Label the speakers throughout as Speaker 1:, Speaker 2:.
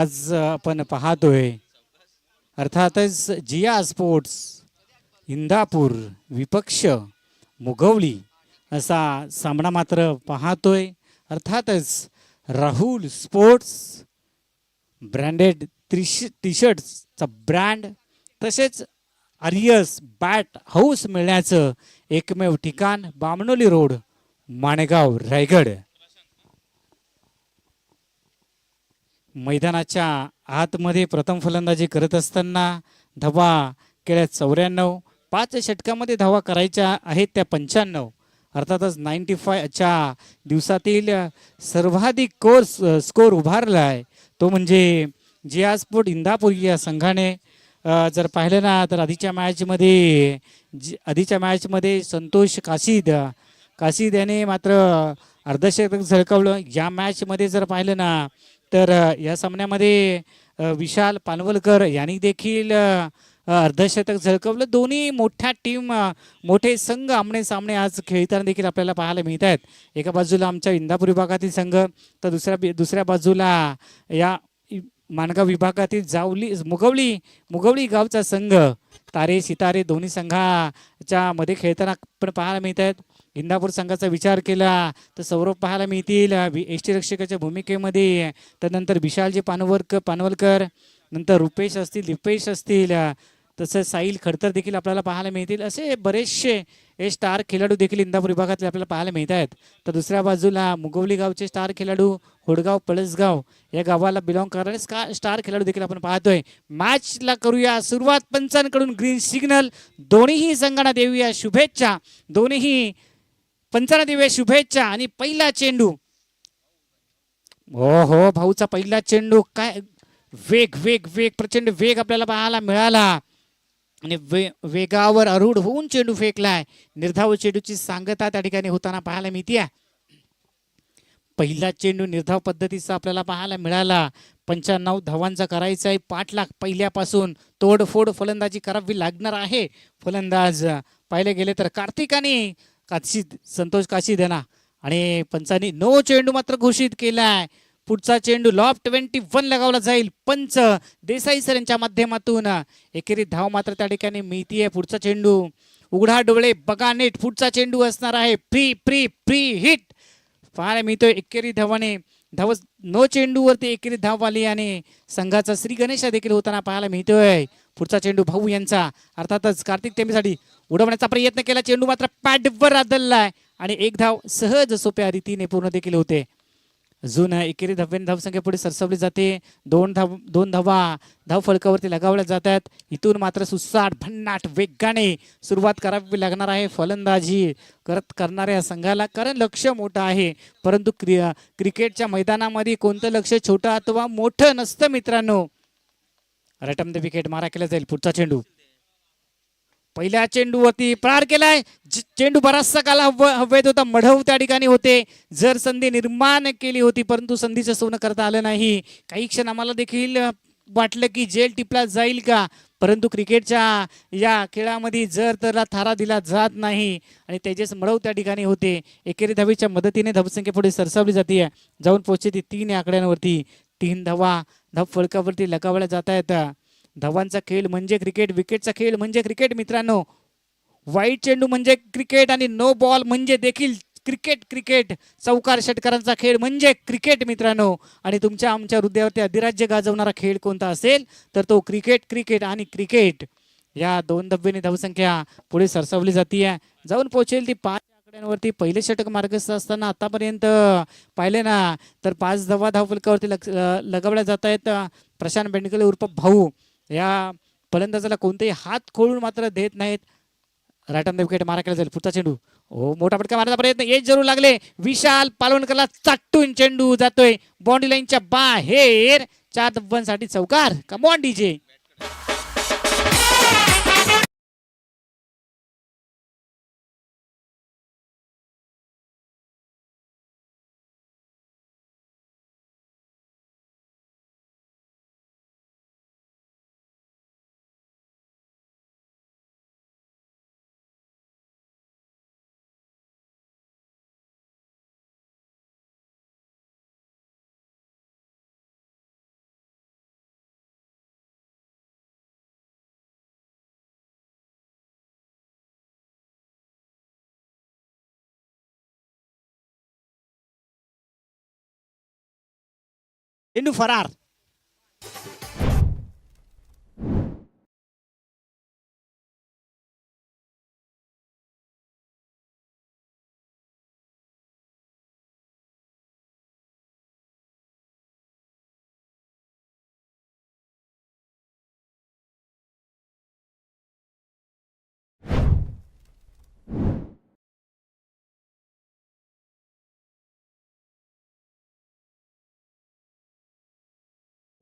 Speaker 1: आज आपण पाहतोय. अर्थातच जिया स्पोर्ट्स इंदापूर विपक्ष मुगवली असा सामना मात्र पाहतोय. अर्थातच राहुल स्पोर्ट्स ब्रँडेड त्रिश टी शर्ट्सचा ब्रँड तसेच आर्यस बॅट हाऊस मिळण्याचं एकमेव ठिकाण बामणोली रोड माणेगाव रायगड. मैदानाच्या आतमध्ये प्रथम फलंदाजी करत असताना धावा केल्या चौऱ्याण्णव पाच षटकामध्ये धावा करायच्या आहेत त्या पंच्याण्णव. अर्थातच नाईन्टी फायच्या दिवसातील सर्वाधिक कोर्स स्कोर उभारला आहे तो म्हणजे जिया स्पोर्ट इंदापूर या संघाने. जर पाहिलं ना तर आधीच्या मॅचमध्ये जी आधीच्या मॅचमध्ये संतोष काशीद काशीद याने मात्र अर्धशतक झळकावलं. या मॅचमध्ये जर पाहिलं ना तर या सामन्यामध्ये विशाल पानवलकर यांनी देखील अर्धशतक झळकवलं. दोन्ही मोठ्या टीम मोठे संघ आमने सामने आज खेळताना देखील आपल्याला पाहायला मिळत आहेत एका बाजूला आमच्या इंदापूर विभागातील संघ तर दुसऱ्या दुसऱ्या बाजूला या माणगाव विभागातील जावली मुगवली मुगवली गावचा संघ तारे सितारे दोन्ही संघाच्या मध्ये खेळताना पण पाहायला मिळत आहेत इंदापूर संघाचा विचार केला तर सौरभ पाहायला मिळतील. एस टी रक्षकाच्या भूमिकेमध्ये त्यानंतर विशालजी पानवरकर पानवलकर नंतर रुपेश असतील दिपेश असतील तसंच साईल खडतर देखील आपल्याला पाहायला मिळतील. असे बरेचसे हे स्टार खेळाडू देखील इंदापूर विभागातले आपल्याला पाहायला मिळत आहेत. तर दुसऱ्या बाजूला मुगवली गावचे स्टार खेळाडू होडगाव पळसगाव या गावाला बिलॉंग करणारे स्का स्टार खेळाडू देखील आपण पाहतोय. मॅचला करूया सुरुवात पंचांकडून ग्रीन सिग्नल. दोन्हीही संघांना देऊया शुभेच्छा. दोन्हीही पंचाला देऊया शुभेच्छा आणि पहिला चेंडू. हो हो भाऊचा पहिला चेंडू. काय वेग वेग वेग प्रचंड वेग आपल्याला पाहायला मिळाला. आणि वे वेगावर अरूढ होऊन चेंडू फेकलाय. निर्धाव चेंडूची सांगता त्या ठिकाणी होताना पाहायला मिळते. पहिला चेंडू निर्धाव पद्धतीचा आपल्याला पाहायला मिळाला. पंच्याण्णव धावांचा करायचा आहे पाठ लाख पहिल्यापासून तोडफोड फलंदाजी करावी लागणार आहे. फलंदाज पाहिले गेले तर कार्तिकाने काशी संतोष काशी देना. आणि पंचांनी नो चेंडू मात्र घोषित केलाय. पुढचा चेंडू लॉप ट्वेंटी वन लगावला जाईल. पंच देसाई सर यांच्या माध्यमातून. एकेरी धाव मात्र त्या ठिकाणी मिळतीये पुढचा चेंडू उघडा डोळे बघा नेट. पुढचा चेंडू असणार आहे. Free free free hit. पाहायला मिळतोय एकेरी धावाने. धाव नो चेंडूवरती एकेरी धाव आली आणि संघाचा श्री गणेशा देखील होताना पाहायला मिळतोय. पुढचा चेंडू भाऊ यांचा. अर्थातच कार्तिक टेमीसाठी उडवण्याचा प्रयत्न केला. चेंडू मात्र पॅडवर आदललाय आणि एक धाव सहज सोप्या रीतीने पूर्ण देखील होते. अजून एकेरी धाव्याने धावसंख्या पुढे सरसवली जाते. दोन धाव दोन धावा धाव फलकावरती लगावल्या जातात. इथून मात्र सुसाट भन्नाट वेगाने सुरुवात करावी लागणार आहे फलंदाजी. करत करणाऱ्या संघाला कारण लक्ष मोठं आहे. परंतु क्रि क्रिकेटच्या मैदानामध्ये कोणतं लक्ष छोटं अथवा मोठं नसतं मित्रांनो. रटम द विकेट मारा केला जाईल पुढचा चेंडू. पहिल्या चेंडूवरती प्रहार केलाय. चेंडू बराचसा काला हवेत होता. मढव त्या ठिकाणी होते. जर संधी निर्माण केली होती परंतु संधीचं सोनं करता आलं नाही. काही क्षण आम्हाला देखील वाटलं की जेल टिपला जाईल का? परंतु क्रिकेटच्या या खेळामध्ये जर त्याला थारा दिला जात नाही. आणि तेजस मढव त्या ठिकाणी होते. एकेरी धावीच्या मदतीने धावसंख्या पुढे सरसावली जाते जाऊन पोहोचते ती तीन आकड्यांवरती. तीन धावा धाव फळकावरती लगावल्या जात आहेत धावांचा खेळ म्हणजे क्रिकेट विकेटचा खेळ म्हणजे क्रिकेट मित्रांनो. वाईट चेंडू म्हणजे क्रिकेट आणि नो बॉल म्हणजे देखील क्रिकेट क्रिकेट. चौकार षटकारांचा खेळ म्हणजे क्रिकेट मित्रांनो. आणि तुमच्या आमच्या हृदयावरती अधिराज्य गाजवणारा खेळ कोणता असेल तर तो क्रिकेट क्रिकेट आणि क्रिकेट. या दोन धब्बेने धावसंख्या पुढे सरसावली जाते जाऊन पोहोचेल ती पाच आकड्यांवरती पहिले षटक मार्गस्थ असताना आतापर्यंत पाहिले ना तर पाच धावा धावफलकावरती लग लगावल्या जात आहेत. प्रशांत बेंडकले उर्फ भाऊ. या फलंदाजाला कोणतेही हात खोळून मात्र देत नाहीत. राईट ऑन द विकेट मारा केला जाईल पुढचा चेंडू. हो मोठा फटका मारायचा प्रयत्न. येत जरूर लागले. विशाल पालवणकरला चाटून चेंडू जातोय. बॉन्डी लाईनच्या बाहेर. चारसाठी चौकार. कमॉन डीजे चेंडू फरार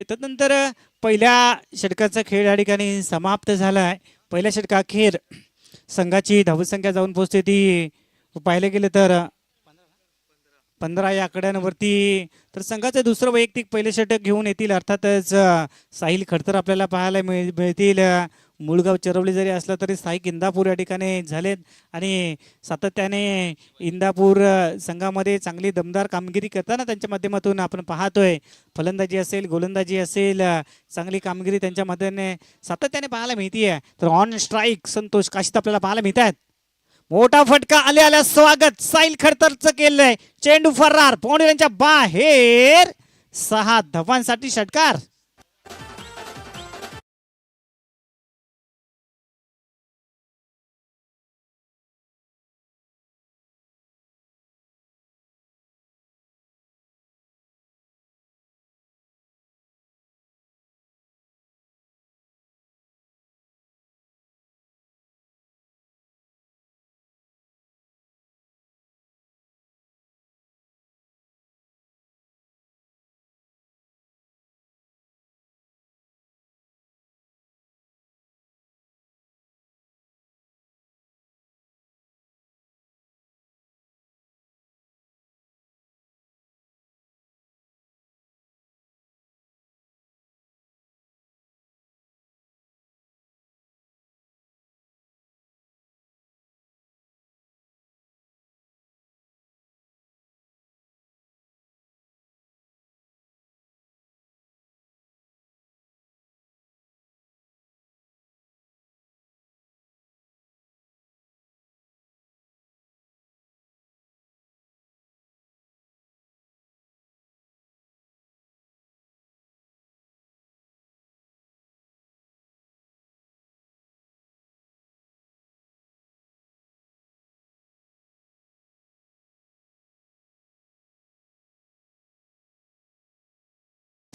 Speaker 1: त्यानंतर पहिल्या षटकाचा खेळ या ठिकाणी समाप्त झाला आहे पहिल्या षटकाखेर संघाची धावसंख्या जाऊन पोहोचते ती. पाहिलं गेलं तर पंधरा या आकड्यांवरती. तर संघाचं दुसरं वैयक्तिक पहिले षटक घेऊन येतील. अर्थातच साहिल खडतर आपल्याला पाहायला मिळ मिळतील. मुळगाव चरवली जरी असलं तरी स्थायिक इंदापूर या ठिकाणी झालेत आणि सातत्याने इंदापूर संघामध्ये चांगली दमदार कामगिरी करताना त्यांच्या माध्यमातून आपण पाहतोय. फलंदाजी असेल गोलंदाजी असेल चांगली कामगिरी त्यांच्या मदतीने सातत्याने पाहायला मिळतीये. तर ऑन स्ट्राईक संतोष काशीत आपल्याला पाहायला मिळत आहेत मोठा फटका आल्या आल्या स्वागत. साईल खडतरचं केलंय. चेंडू फरार यांच्या बाहेर सहा धवांसाठी षटकार.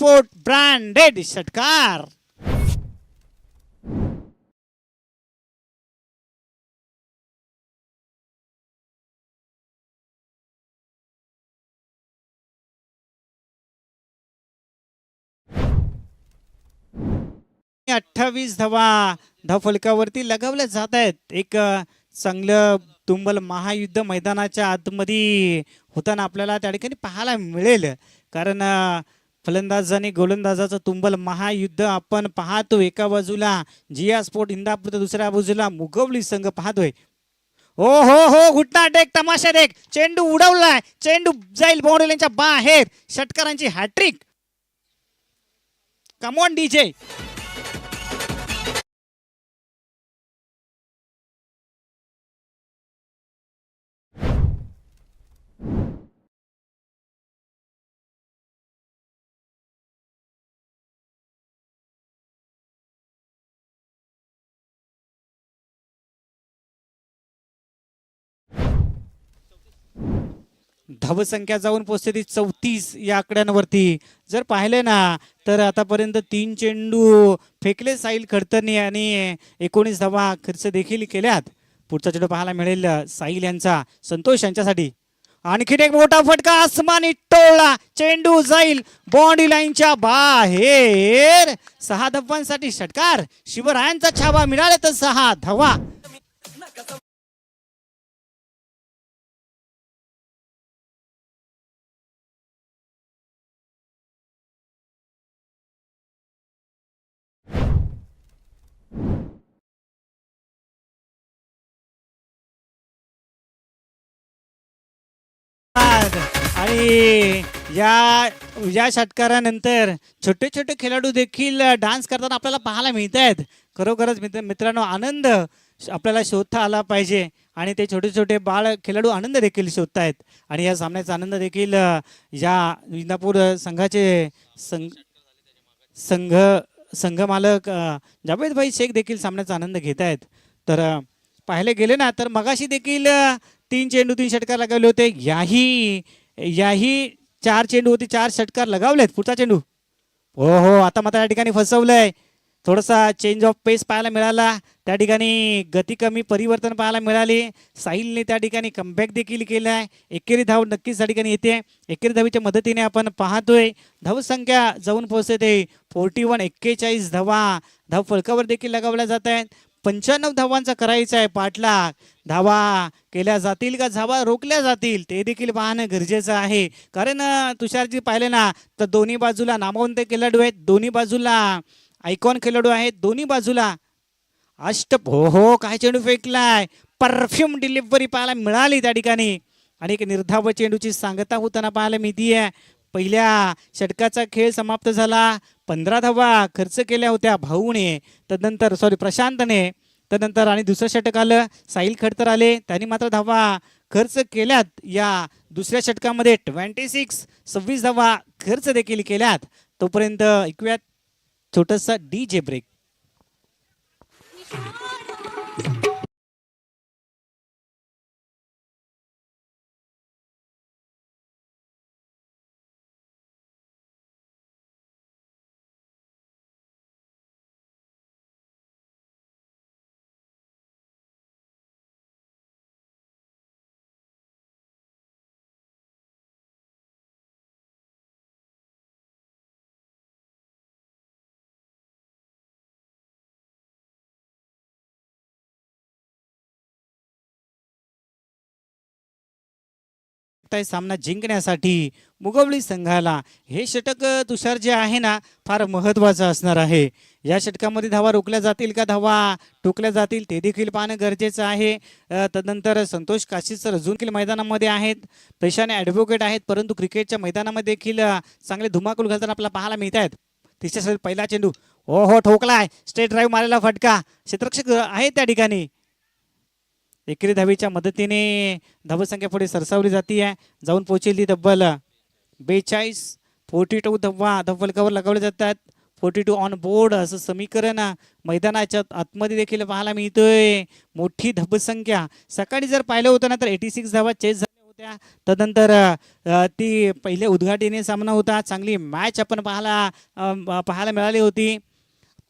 Speaker 1: स्पोर्ट ब्रँडेड षटकार अठ्ठावीस धावा धावफलकावरती लगावल्या जात आहेत. एक चांगलं तुंबल महायुद्ध मैदानाच्या आतमध्ये होताना आपल्याला त्या ठिकाणी पाहायला मिळेल. कारण फलंदाज आणि गोलंदाजाचं तुंबल महायुद्ध. आपण पाहतो एका बाजूला जिया स्पोर्ट इंदापूर तर दुसऱ्या बाजूला मुगवली संघ पाहतोय. हो हो हो घुटना टेक तमाशा टेक चेंडू उडवलाय. चेंडू जाईल बाउंड्रीच्या बाहेर. षटकारांची हॅट्रिक कमॉन डीजे धावसंख्या जाऊन पोचते ती चौतीस या आकड्यांवरती. जर पाहिले ना तर आतापर्यंत तीन चेंडू फेकले साईल खडतरनी आणि एकोणीस धावा खर्च देखील केल्यात. पुढचा चेंडू पाहायला मिळेल साईल यांचा संतोष यांच्यासाठी. आणखीन एक मोठा फटका आसमानी टोळला चेंडू जाईल बॉन्डी लाईनच्या बाहेर. सहा धावांसाठी षटकार शिवरायांचा छावा मिळाले तर सहा धावा. आणि या या षटकारानंतर छोटे छोटे खेळाडू देखील डान्स करताना आपल्याला पाहायला मिळत आहेत खरोखरच मित्र मित्रांनो आनंद आपल्याला शोधता आला पाहिजे आणि ते छोटे छोटे बाळ खेळाडू आनंद देखील शोधतायत. आणि या सामन्याचा आनंद देखील या इंदापूर संघाचे संघ संघ मालक अ, जावेदभाई शेख देखील सामन्याचा आनंद घेत आहेत तर पाहिले गेले ना तर मगाशी देखील तीन चेंडू तीन षटकार लागवले होते. याही याही चार चेंडू होती चार षटकार लगावलेत पुढचा चेंडू. हो हो आता मात्र या ठिकाणी फसवलंय. थोडासा चेंज ऑफ पेस पाहायला मिळाला. त्या ठिकाणी गती कमी परिवर्तन पाहायला मिळाले. साहिलने त्या ठिकाणी कमबॅक देखील केला आहे एकेरी धाव नक्कीच त्या ठिकाणी येते. एकेरी धावीच्या मदतीने आपण पाहतोय. धावसंख्या जाऊन पोहोचते फोर्टी वन एक्केचाळीस धावा. धाव फलकावर देखील लगावल्या जात आहेत. पंच्याण्णव धावांचा करायचा आहे पाठलाग. धावा केल्या जातील का? धावा रोखल्या जातील. ते देखील पाहणं गरजेचं आहे. कारण तुषारजी पाहिले ना तर दोन्ही बाजूला नामवंत खेळाडू आहेत. दोन्ही बाजूला आयकॉन खेळाडू आहेत. दोन्ही बाजूला अष्ट हो हो काय चेंडू फेकलाय? परफ्यूम डिलिव्हरी पाहायला मिळाली त्या ठिकाणी. आणि एक निर्धाव चेंडूची सांगता होताना पाहायला मिळतीये. पहिल्या षटकाचा खेळ समाप्त झाला. पंधरा धावा खर्च केल्या होत्या भाऊने तदनंतर सॉरी प्रशांतने तदनंतर आणि दुसरं षटक आलं साहिल खडतर आले त्यांनी मात्र धावा खर्च केल्यात. या दुसऱ्या षटकामध्ये ट्वेंटी सिक्स सव्वीस धावा खर्च देखील केल्यात. तोपर्यंत ऐकूयात छोटंसं डी जे ब्रेक सामना जिंकण्यासाठी मुगवळी संघाला. हे षटक तुषार जे आहे ना फार महत्वाचं असणार आहे. या षटकामध्ये धावा रोखल्या जातील का? धावा टोकल्या जातील ते देखील पाहणं गरजेचं आहे. तदनंतर संतोष काशी सर अजून देखील मैदानामध्ये आहेत. पेशाने ॲडव्होकेट आहेत परंतु क्रिकेटच्या मैदानामध्ये देखील चांगले धुमाकूल घालताना आपल्याला पाहायला मिळत आहेत तिसऱ्या पहिला चेंडू. हो हो ठोकलाय. स्टेट ड्राईव्ह मारलेला फटका. क्षेत्रक्षक आहे त्या ठिकाणी. एकरी धावीच्या मदतीने धावसंख्या पुढे सरसावली जाते आहे. जाऊन पोहोचेल तब्बल बेचाळीस फोर्टी टू धव्वा धब्बलकावर लगावले जातात. फोर्टी टू ऑन बोर्ड असं समीकरण मैदानाच्या आतमध्ये देखील पाहायला मिळतोय. मोठी धबसंख्या सकाळी जर पाहिलं होतं ना तर एटी सिक्स धावा चेस झाल्या होत्या. तदनंतर ती पहिले उद्घाटनीय सामना होता. चांगली मॅच आपण पाहायला पाहायला मिळाली होती.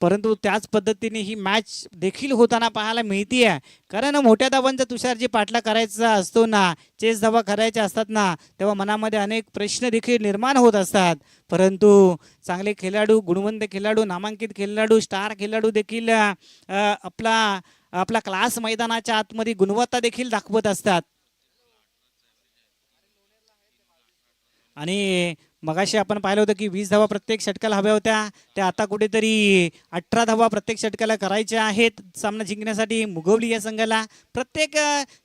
Speaker 1: परंतु त्याच पद्धतीने ही मॅच देखील होताना पाहायला मिळतीये. कारण मोठ्या धावांचा तुषारजी पाठला करायचा असतो ना चेस धावा करायच्या असतात ना तेव्हा मनामध्ये अनेक प्रश्न देखील निर्माण होत असतात. परंतु चांगले खेळाडू गुणवंत खेळाडू नामांकित खेळाडू स्टार खेळाडू देखील आपला आपला क्लास मैदानाच्या आतमध्ये गुणवत्ता देखील दाखवत असतात. आणि मगाशी आपण पाहिलं होतं की वीस धावा प्रत्येक षटकाला हव्या होत्या. त्या आता कुठेतरी अठरा धावा प्रत्येक षटकाला करायच्या आहेत. सामना जिंकण्यासाठी मुगवली या संघाला. प्रत्येक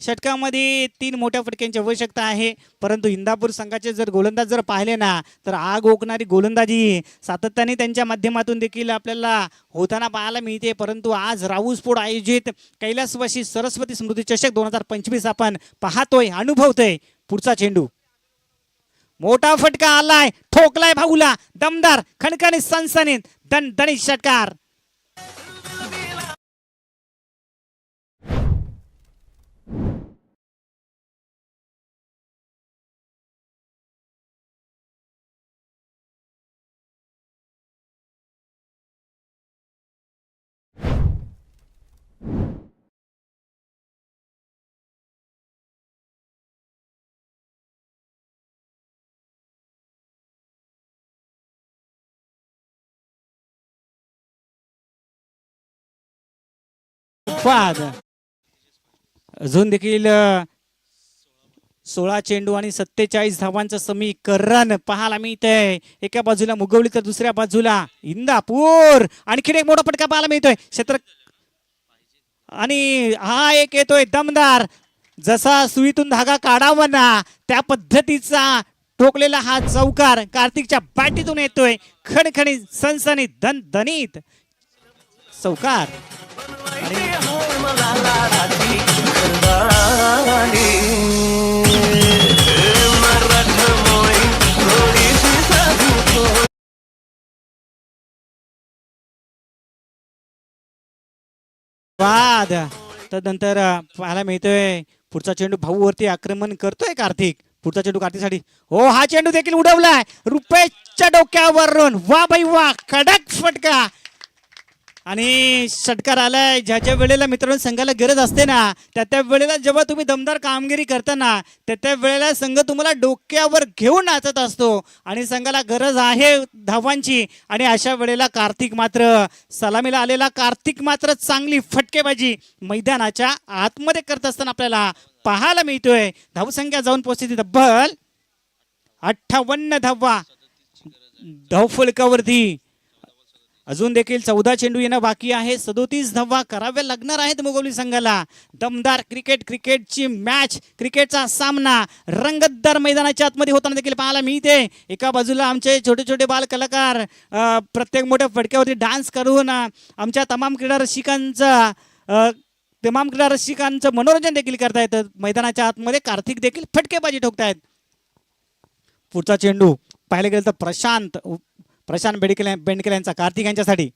Speaker 1: षटकामध्ये तीन मोठ्या फटक्यांची आवश्यकता आहे. परंतु इंदापूर संघाचे जर गोलंदाज जर पाहिले ना तर आग ओकणारी गोलंदाजी सातत्याने त्यांच्या माध्यमातून देखील आपल्याला होताना पाहायला मिळते. परंतु आज राऊसपोड आयोजित कैलासवासी सरस्वती स्मृती चषक दोन हजार पंचवीस आपण पाहतोय अनुभवतोय पुढचा चेंडू. मोठा फटका आलाय. ठोकलाय भाऊला. दमदार खणखणीत सनसनीत. दणदणीत षटकार. बाद अजून देखील सोळा चेंडू आणि सत्तेचाळीस धावांचं समीकरण पाहायला मिळतंय. एका बाजूला मुगवली तर दुसऱ्या बाजूला इंदापूर. आणखीन एक मोठा फटका पाहायला मिळतोय. क्षेत्र आणि हा एक येतोय दमदार. जसा सुईतून धागा काढावा ना त्या पद्धतीचा ठोकलेला हा चौकार कार्तिकच्या बॅटीतून येतोय. खणखणी सनसनीत दन दनीत चौकार. वाद. तदनंतर पाहायला मिळतोय पुढचा चेंडू भाऊ वरती आक्रमण करतोय कार्तिक. पुढचा चेंडू कार्तिकसाठी. हो हा चेंडू देखील उडवलाय. रुपेशच्या डोक्यावरून. वा बाई वा. कडक फटका. आणि षटकार आलाय. ज्या ज्या वेळेला मित्रांनो संघाला गरज असते ना त्या त्या वेळेला जेव्हा तुम्ही दमदार कामगिरी करताना त्या त्या वेळेला संघ तुम्हाला डोक्यावर घेऊन नाचत असतो. आणि संघाला गरज आहे धावांची. आणि अशा वेळेला कार्तिक मात्र सलामीला आलेला कार्तिक मात्र चांगली फटकेबाजी मैदानाच्या आतमध्ये करत असताना आपल्याला पाहायला मिळतोय. धावसंख्या जाऊन पोहोचते तब्बल अठ्ठावन्न धावा. धावफलकावरती अजून देखील चौदा चेंडू येणं बाकी आहे. सदोतीस धव्वा कराव्या लागणार आहेत मोगवली संघाला. दमदार क्रिकेट क्रिकेटची मॅच क्रिकेटचा सामना रंगतदार मैदानाच्या आतमध्ये होताना देखील पाहायला मिळते. एका बाजूला आमचे छोटे छोटे बाल कलाकार प्रत्येक मोठ्या फटक्यावरती डान्स करून आमच्या तमाम क्रीडा रसिकांचा तमाम क्रीडा रसिकांचं मनोरंजन देखील करतायत. मैदानाच्या आतमध्ये कार्तिक देखील फटकेबाजी ठोकतायत. पुढचा चेंडू पाहायला गेलं तर प्रशांत. प्रशांत बेडकेल बेंडकेल यांचा कार्तिक यांच्यासाठी.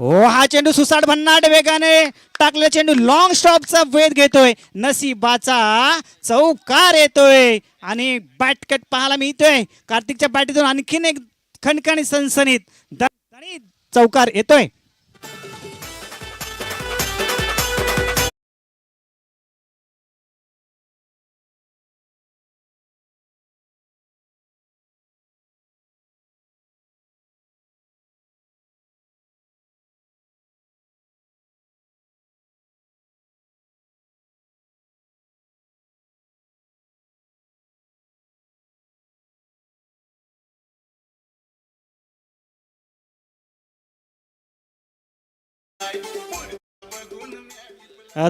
Speaker 1: हो हा चेंडू सुसाट भन्नाट वेगाने टाकलेला चेंडू. लॉंग स्टॉपचा वेध घेतोय. नसीबाचा चौकार येतोय. आणि बॅटकट पाहायला मिळतोय. कार्तिकच्या बॅटीतून आणखीन एक खणखणी सनसनीत चौकार येतोय.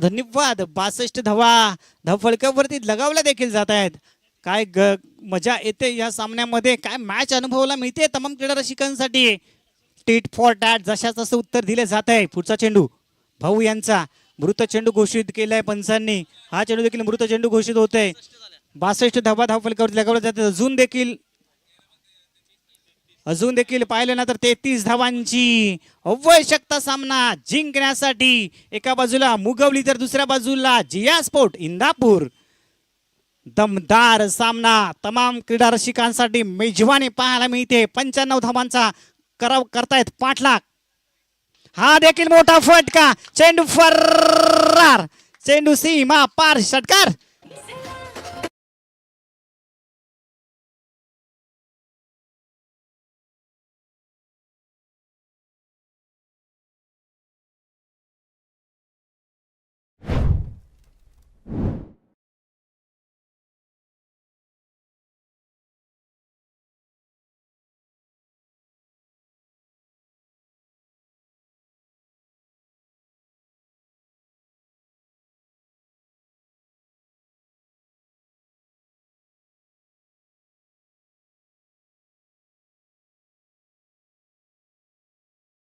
Speaker 1: धन्यवाद. बासष्ट धावा. धाव लगावल्या देखील जात आहेत. काय ग मजा येते या सामन्यामध्ये. काय मॅच अनुभवायला मिळते तमाम क्रीडा रसिकांसाठी? टीट फॉर टॅट जशा तसं उत्तर दिले जात आहे. पुढचा चेंडू. भाऊ यांचा. मृत चेंडू घोषित केलाय पंचांनी हा चेंडू देखील मृत चेंडू घोषित होतोय. बासष्ट धावा धाव लगावला लगावल्या अजून देखील अजून देखील पाहिलं ना तर तेहतीस धावांची अवश्यकता सामना जिंकण्यासाठी. एका बाजूला मुगवली तर दुसऱ्या बाजूला जिया स्पोर्ट इंदापूर. दमदार सामना तमाम क्रीडा रसिकांसाठी मेजवानी पाहायला मिळते. पंच्याण्णव धावांचा कराव करतायत पाठलाग हा देखील मोठा फटका. चेंडू फर्रार. चेंडू सीमा पार षटकार.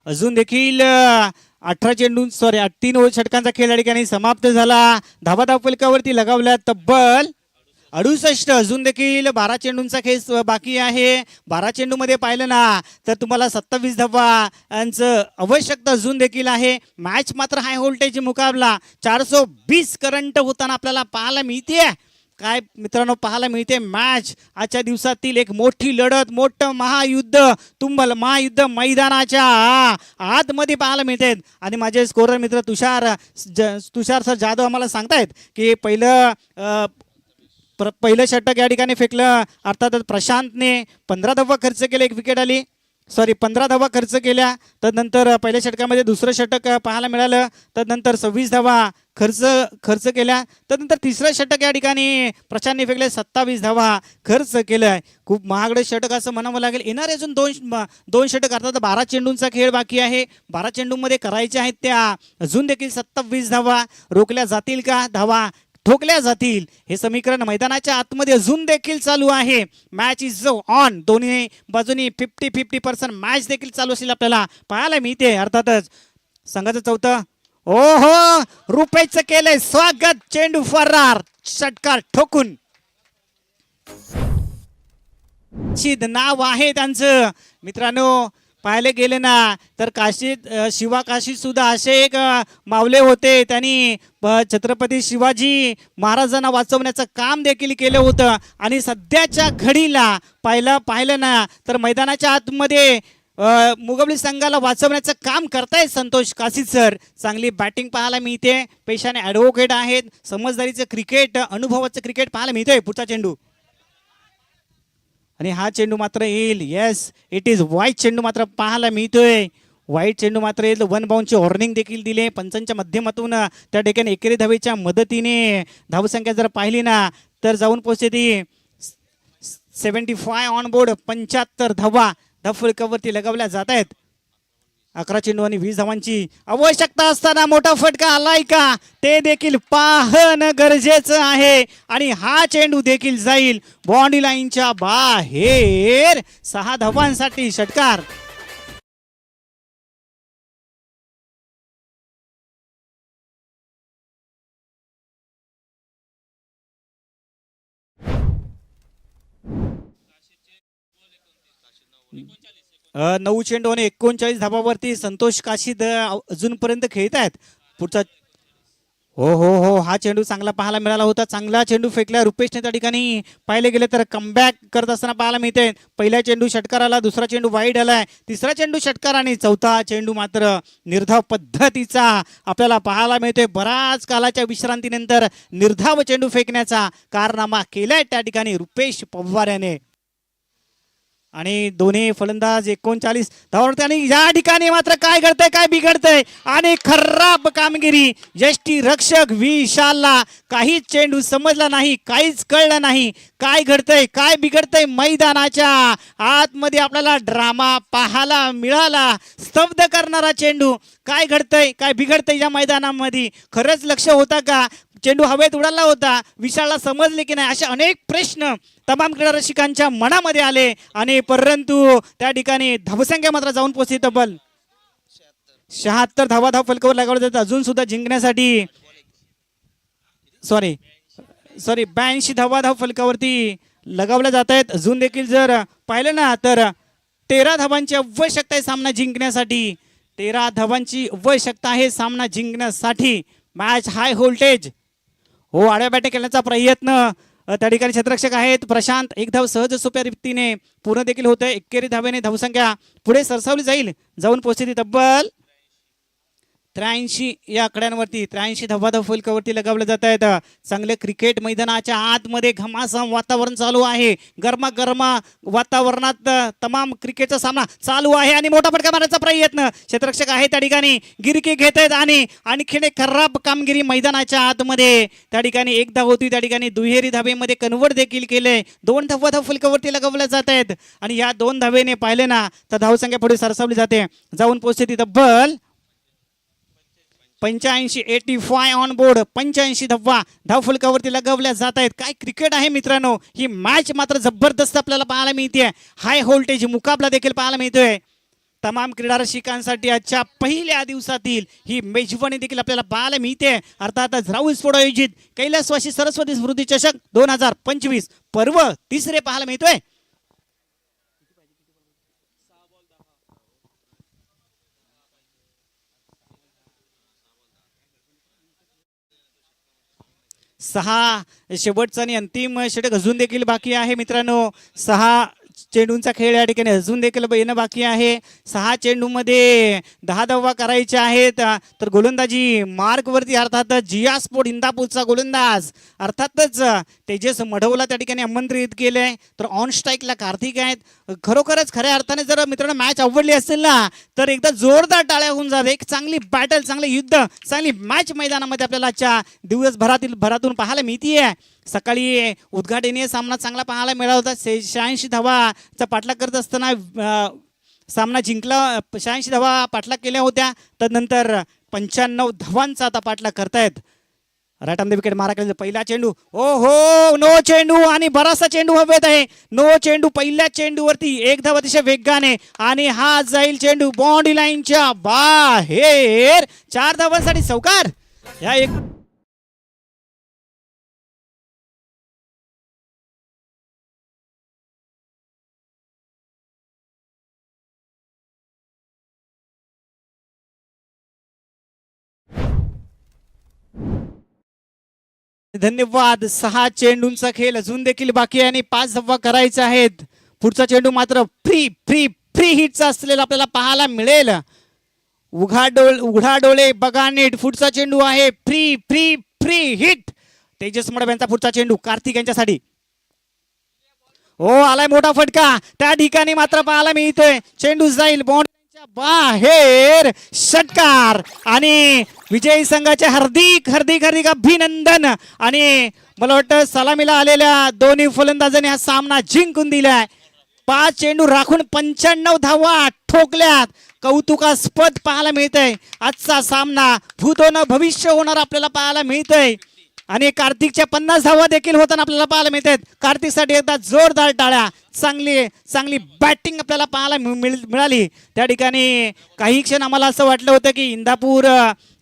Speaker 1: अजून देखील अठरा चेंडू सॉरी तीन ओव्हर षटकांचा खेळ या ठिकाणी समाप्त झाला. धावा धाव फलकावरती लगावल्या तब्बल अडुसष्ट. अजून देखील बारा चेंडूंचा खेळ बाकी आहे. बारा चेंडूमध्ये पाहिलं ना तर तुम्हाला सत्तावीस धावांचं आवश्यकता अजून देखील आहे. मॅच मात्र हाय व्होल्टेज मुकाबला चारसो बीस करंट होताना आपल्याला पाहायला मिळते काय मित्रांनो पाहायला मिळते मॅच. आजच्या दिवसातील एक मोठी लढत मोठं महायुद्ध. तुंबल महायुद्ध मैदानाच्या आतमध्ये पाहायला मिळते. आणि माझे स्कोरर मित्र तुषार ज- तुषार सर जाधव आम्हाला सांगतायत की पहिलं प्र पहिलं षटक या ठिकाणी फेकलं. अर्थातच प्रशांतने पंधरा धब्बा खर्च केले एक विकेट आली. सॉरी पंधरा धावा खर्च केल्या तदनंतर पहिल्या षटकामध्ये दुसरं षटक पाहायला मिळालं. तदनंतर सव्वीस धावा खर्च खर्च केल्या. तदनंतर तिसरं षटक या ठिकाणी प्रशांतने फेकले सत्तावीस धावा खर्च केलाय. खूप महागडं षटक असं म्हणावं लागेल. येणार अजून दोन दोन षटक अर्थात बारा चेंडूंचा खेळ बाकी आहे. बारा चेंडूमध्ये करायच्या आहेत त्या. अजून देखील सत्तावीस धावा रोखल्या जातील का? धावा ठोकल्या जातील. हे समीकरण मैदानाच्या आतमध्ये अजून देखील चालू आहे. मॅच इज ऑन दोन्ही बाजूनी फिफ्टी फिफ्टी पर्सेंट मॅच देखील चालू असेल आपल्याला. पाहायला मिळते. अर्थातच संघाचं चौथं. ओ हो रुपेचं केलंय स्वागत चेंडू फरार. षटकार ठोकून. शिद नाव आहे त्यांचं. मित्रांनो पाहायला गेले ना तर काशीत शिवा काशीतसुद्धा असे एक मावले होते. त्यांनी छत्रपती शिवाजी महाराजांना वाचवण्याचं काम देखील केलं होतं. आणि सध्याच्या घडीला पाहिलं पाहिलं ना तर मैदानाच्या आतमध्ये अ, मुगबली संघाला वाचवण्याचं काम करतायत संतोष काशीद सर. चांगली बॅटिंग पाहायला मिळते. पेशाने ॲडव्होकेट आहेत. समजदारीचं क्रिकेट अनुभवाचं क्रिकेट पाहायला मिळतंय पुढचा चेंडू. आणि हा चेंडू मात्र येईल. येस इट इज वाईट चेंडू मात्र पाहायला मिळतोय. वाईट चेंडू मात्र येईल. वन बाउंडचे वॉर्निंग देखील दिले पंचांच्या माध्यमातून त्या ठिकाणी एकेरी धावेच्या मदतीने धावसंख्या जर पाहिली ना तर जाऊन पोहोचते ती. सेवन्टी फाय ऑन बोर्ड पंच्याहत्तर धावा. धावफलकावरती लगावल्या जात आहेत. अकरा चेंडू आणि वीस धावांची आवश्यकता असताना मोठा फटका आलाय का? ते देखील पाहणं गरजेचं आहे. आणि हा चेंडू देखील जाईल. बॉन्डी लाईनच्या बाहेर सहा धावांसाठी षटकार. नऊ चेंडू आणि एकोणचाळीस धाबावरती संतोष काशीद अजूनपर्यंत खेळत आहेत. पुढचा हो हो हो हा चेंडू चांगला पाहायला मिळाला होता. चांगला चेंडू फेकला. रुपेशने त्या ठिकाणी पाहिले गेले तर कमबॅक करत असताना पाहायला मिळते. पहिला चेंडू षटकार आला दुसरा चेंडू वाईड आलाय. तिसरा चेंडू षटकार आणि चौथा चेंडू मात्र निर्धाव पद्धतीचा आपल्याला पाहायला मिळतोय बराच कालाच्या विश्रांतीनंतर निर्धाव चेंडू फेकण्याचा कारनामा केलाय. त्या ठिकाणी रुपेश पवार याने आणि दोन्ही फलंदाज एकोणचाळीस धावावरती आणि या ठिकाणी मात्र काय घडतंय काय बिघडतंय? आणि खराब कामगिरी यष्टी रक्षक विशालला काहीच चेंडू समजला नाही काहीच कळलं नाही. काय घडतंय काय बिघडतंय मैदानाच्या आतमध्ये आपल्याला ड्रामा पाहायला मिळाला. स्तब्ध करणारा चेंडू. काय घडतंय काय बिघडतंय या मैदानामध्ये? खरंच लक्ष होता का? चेंडू हवेत उडाला होता. विशालला समजले की नाही असे अनेक प्रश्न तमाम क्रीडा रसिकांच्या मनामध्ये आले आणि परंतु त्या ठिकाणी धावसंख्या मात्र जाऊन पोहोचली तब्बल शहात्तर धावा धाव फलकावर लगावलं जातं अजून सुद्धा जिंकण्यासाठी सॉरी सॉरी ब्याऐंशी धावा धाव फलकावरती लगावल्या जात आहेत. अजून देखील जर पाहिलं ना तर तेरा धावांची आवश्यकता आहे सामना जिंकण्यासाठी. तेरा धावांची आवश्यकता आहे सामना जिंकण्यासाठी. मॅच हाय व्होल्टेज हो आड्या बॅटे खेळण्याचा प्रयत्न. त्या ठिकाणी क्षेत्ररक्षक आहेत. प्रशांत एक धाव सहज सोप्या रीतीने पूर्ण देखील होतं एकेरी धावेने धावसंख्या पुढे सरसावली जाईल. जाऊन पोहोचते ती तब्बल त्र्याऐंशी या आकड्यांवरती त्र्याऐंशी धबाधब फुलकावरती लगावलं जात आहेत. चांगले क्रिकेट मैदानाच्या आतमध्ये घमासम वातावरण चालू आहे. गरमा गरमा वातावरणात तमाम क्रिकेटचा सामना चालू आहे आणि मोठा फटका मारण्याचा प्रयत्न क्षेत्ररक्षक आहे त्या ठिकाणी. गिरकी घेत आहेत आणि आणखीन एक खराब कामगिरी मैदानाच्या आतमध्ये. त्या ठिकाणी एक धाव होती त्या ठिकाणी दुहेरी धाबेमध्ये कन्वर्ट देखील केले. दोन धबाधब फुलकावरती लगावल्या जात आहेत. आणि या दोन धावेने पाहिले ना तर धावसंख्या पुढे सरसावली जाते. जाऊन पोहोचते ती तब्बल पंच्याऐंशी एटी फाय ऑन बोर्ड पंच्याऐंशी धब्बा धाव फलकावरती लगावल्या जात आहेत. काय क्रिकेट आहे मित्रांनो? ही मॅच मात्र जबरदस्त आपल्याला पाहायला मिळते हाय व्होल्टेज मुकाबला देखील पाहायला मिळतोय. तमाम क्रीडा रसिकांसाठी आजच्या पहिल्या दिवसातील ही मेजवानी देखील आपल्याला पाहायला मिळते. अर्थातच राहुल स्फोट आयोजित कैलासवासी सरस्वती स्मृती चषक दोन हजार पंचवीस पर्व तिसरे पाहायला मिळतोय. सहा शेवटचा आणि अंतिम षटक अजून देखील बाकी आहे मित्रांनो. सहा चेंडूंचा खेळ या ठिकाणी अजून देखील येणं बाकी आहे. सहा चेंडूमध्ये दहा धावा करायच्या आहेत. तर गोलंदाजी मार्कवरती अर्थात जिया स्पोर्ट इंदापूरचा गोलंदाज. अर्थातच तेजस मढवला त्या ठिकाणी आमंत्रित केलंय. तर ऑन स्ट्राईकला कार्तिक आहेत. खरोखरच खऱ्या अर्थाने जर मित्रांनो मॅच आवडली असेल ना तर एकदा जोरदार टाळ्या होऊन जावे. एक चांगली बॅटल चांगले युद्ध चांगली मॅच मैदानामध्ये आपल्याला आजच्या दिवसभरातील भरातून पाहायला मिळतीये. सकाळी उद्घाटनीय सामना चांगला पाहायला मिळाला होता. से शहाऐंशी धावाचा पाठलाग करत असताना सामना जिंकला शहाऐंशी धावा पाठलाग केल्या होत्या. तदनंतर पंच्याण्णव धावांचा आता पाठलाग करतायत. राईट ऑन द विकेट मारा पहिला चेंडू. ओ हो नो चेंडू आणि बराचसा चेंडू हवेत आहे. नो चेंडू पहिल्या चेंडूवरती एक धाव अतिशय वेगाने आणि हा जाईल चेंडू. बॉन्डी लाईनच्या बाहेर. चार धावांसाठी सौकार या एक धन्यवाद. सहा चेंडूंचा खेळ अजून देखील बाकी आहे आणि पाच धावा करायच्या आहेत. पुढचा चेंडू मात्र फ्री फ्री फ्री हिटचा असलेला आपल्याला पाहायला मिळेल. उघा डोळ उघडा डोळे बघा नीट. पुढचा चेंडू आहे. Free free free hit Tejas मडब यांचा पुढचा चेंडू. कार्तिक यांच्यासाठी. हो आलाय मोठा फटका. त्या ठिकाणी मात्र पाहायला मिळतोय. चेंडू जाईल. बॉन्ड बाहेर षटकार आणि विजयी संघाचे हार्दिक हार्दिक हार्दिक अभिनंदन. आणि मला वाटतं सलामीला आलेल्या दोन्ही फलंदाजांनी हा सामना जिंकून दिलाय. पाच चेंडू राखून पंच्याण्णव धावा ठोकल्यात. कौतुकास्पद पाहायला मिळतंय. आजचा सामना भूत होणं भविष्य होणार आपल्याला पाहायला मिळतंय. आणि कार्तिकच्या पन्नास धावा देखील होताना आपल्याला पाहायला मिळतात कार्तिकसाठी एकदा जोरदार टाळ्या. चांगली चांगली बॅटिंग आपल्याला पाहायला मिळ- मिळाली. त्या ठिकाणी काही क्षण आम्हाला असं वाटलं होतं की इंदापूर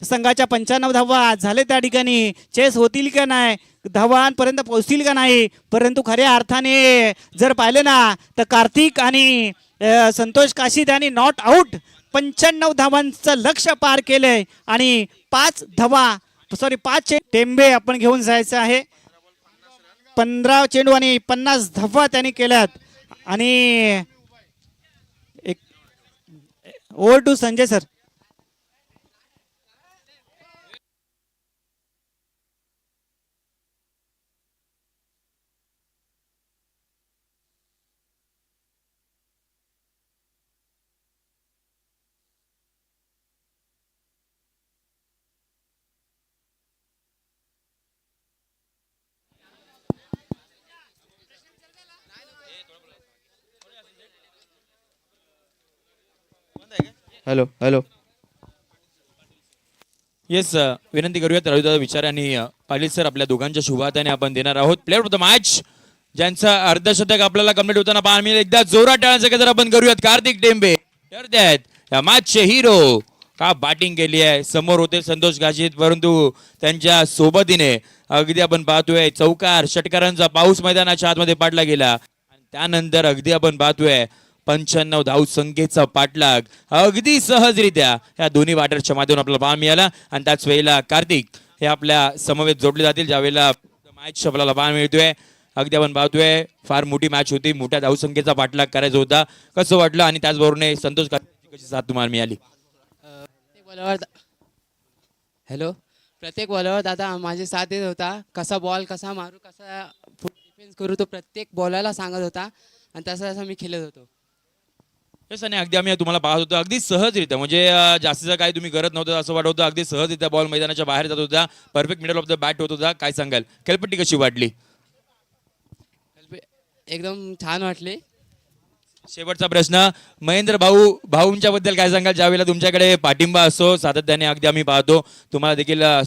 Speaker 1: संघाच्या पंच्याण्णव धावा झाले त्या ठिकाणी. चेस होतील का नाही? धावांपर्यंत पोहोचतील का नाही? परंतु खऱ्या अर्थाने जर पाहिलं ना तर कार्तिक आणि संतोष काशीद यांनी नॉट आऊट पंच्याण्णव धावांचं लक्ष पार केलंय. आणि पाच धावा सॉरी पाच टेंबे आपण घेऊन जायचं आहे. पंधरा चेंडू आणि पन्नास धावा त्यांनी केल्यात. आणि एक over to Sanjay sir.
Speaker 2: Hello hello
Speaker 3: yes विनंती करूयात रविदादा विचार आणि पाटील सर आपल्या दोघांच्या शुभाताने आपण देणार आहोत. प्लेअर ऑफ द मॅच ज्यांचं अर्धशतक आपल्याला कंप्लीट होताना पाहा मिळेल. एकदा जोरात टाळांचं जर आपण करूयात. कार्तिक टेंबे ठरते आहेत या मॅचचे हिरो का बॅटिंग केली आहे? समोर होते संतोष गाजीत परंतु त्यांच्या सोबतीने अगदी आपण पाहतोय चौकार षटकारांचा पाऊस मैदानाच्या आतमध्ये पाडला गेला. त्यानंतर अगदी आपण पाहतोय पंच्याण्णव धाव संख्येचा पाठलाग अगदी सहजरित्या या दोन्ही वाटरच्या माध्यमातून आपल्याला पाहा मिळाला. आणि त्याच वेळेला कार्तिक हे आपल्या समवेत जोडले जातील ज्यावेळेला मॅच आपल्याला पाहा मिळतोय. अगदी आपण पाहतोय फार मोठी मॅच होती. मोठ्या धावसंख्येचा पाठलाग करायचा होता. कसं वाटलं? आणि त्याचबरोबर संतोष कार्तिकची कशी साथ तुम्हाला मिळाली?
Speaker 4: हॅलो प्रत्येक बॉलवर दादा माझी साथ देत होता. कसा बॉल कसा मारू कसा डिफेन्स करू तो प्रत्येक बॉलाला सांगत होता. आणि तसं तसं मी खेळत होतो.
Speaker 3: येस आणि अगदी आम्ही तुम्हाला पाहत होतो अगदी सहजरित्या. म्हणजे जास्तीचं काही तुम्ही करत नव्हतं असं वाटत होतं. अगदी सहजरित्या बॉल मैदानाच्या बाहेर जात होता perfect middle of the bat होत होता. काय सांगाल? खेळपट्टी कशी वाटली?
Speaker 4: एकदम छान वाटले.
Speaker 3: शेवटचा प्रश्न. महेंद्र भाऊ भाऊंच्या बद्दल काय सांगाल? ज्यावेळेला तुमच्याकडे पाठिंबा असतो सातत्याने अगदी आम्ही पाहतो. तुम्हाला देखील